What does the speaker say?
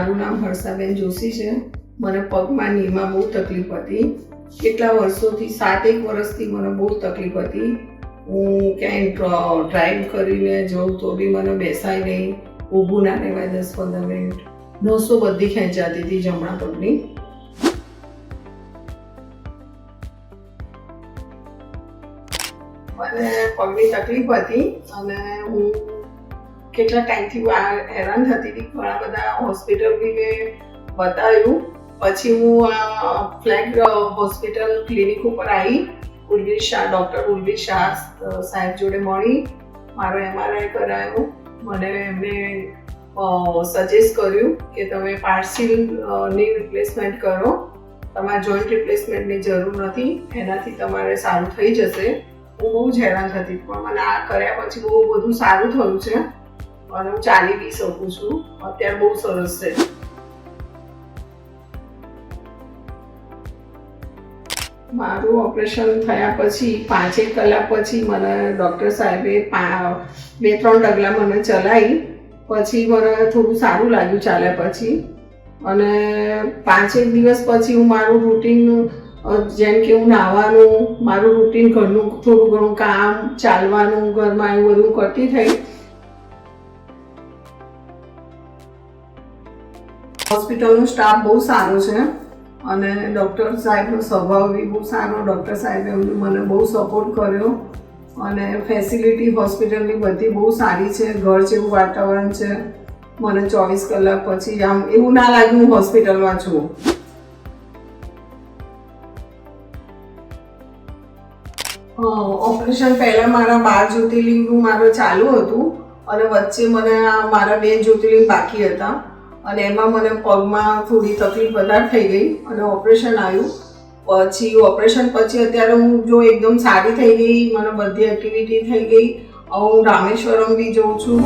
મારું નામ હર્ષાબેન જોશી છે. મને પગમાં નીમાં બહુ તકલીફ હતી. કેટલા વર્ષોથી સાત એક વર્ષથી મને બહુ તકલીફ હતી. હું ક્યાંય ડ્રાઈવ કરીને જઉં તો બી મને બેસાય નહીં. ઊભું ના રહેવાય દસ પંદર મિનિટ. નસો બધી ખેંચાતી હતી જમણા પગની. મને પગની તકલીફ હતી અને હું કેટલા ટાઈમથી આ હેરાન થતી હતી ઘણા બધા હોસ્પિટલ બી મેં બતાવ્યું. પછી હું આ ફ્લેગ હોસ્પિટલ ક્લિનિક ઉપર આવી ઉર્વીર શાહ ડૉક્ટર ઉર્વીર શાહ સાહેબ જોડે મળી. મારો એમઆરઆઈ કરાયો. મને એમને સજેસ્ટ કર્યું કે તમે પાર્સિલની રિપ્લેસમેન્ટ કરો. તમારે જોઈન્ટ રિપ્લેસમેન્ટની જરૂર નથી. એનાથી તમારે સારું થઈ જશે. હું બહુ જ હેરાન થતી પણ મને આ કર્યા પછી બહુ બધું સારું થયું છે. અને હું ચાલી બી શકું છું. અત્યારે બહુ સરસ છે. મારું ઓપરેશન થયા પછી, પાંચેક કલાક પછી મને ડૉક્ટર સાહેબે બે ત્રણ ડગલા મને ચલાવી પછી મને થોડું સારું લાગ્યું ચાલ્યા પછી. અને પાંચેક દિવસ પછી હું મારું રૂટીન જેમ કે હું નાહવાનું મારું રૂટીન ઘરનું થોડું ઘણું કામ, ચાલવાનું, ઘરમાં એવું બધું કરતી થઈ. હોસ્પિટલનો સ્ટાફ બહુ સારો છે અને ડૉક્ટર સાહેબનો સ્વભાવ બી બહુ સારો. ડૉક્ટર સાહેબે મને બહુ સપોર્ટ કર્યો અને ફેસિલિટી હોસ્પિટલની બધી બહુ સારી છે. ઘર જેવું વાતાવરણ છે. મને ચોવીસ કલાક પછી આમ એવું ના લાગ્યું હોસ્પિટલમાં છું. ઓપરેશન પહેલાં મારા બાર જ્યોતિર્લિંગનું મારું ચાલુ હતું અને વચ્ચે મને મારા બે જ્યોતિર્લિંગ બાકી હતા. અને એમાં મને પગમાં થોડી તકલીફ વધારે થઈ ગઈ અને ઓપરેશન આવ્યું. પછી ઓપરેશન પછી અત્યારે હું જો એકદમ સારી થઈ ગઈ, મને બધી એક્ટિવિટી થઈ ગઈ. હું રામેશ્વરમ બી જઉં છું.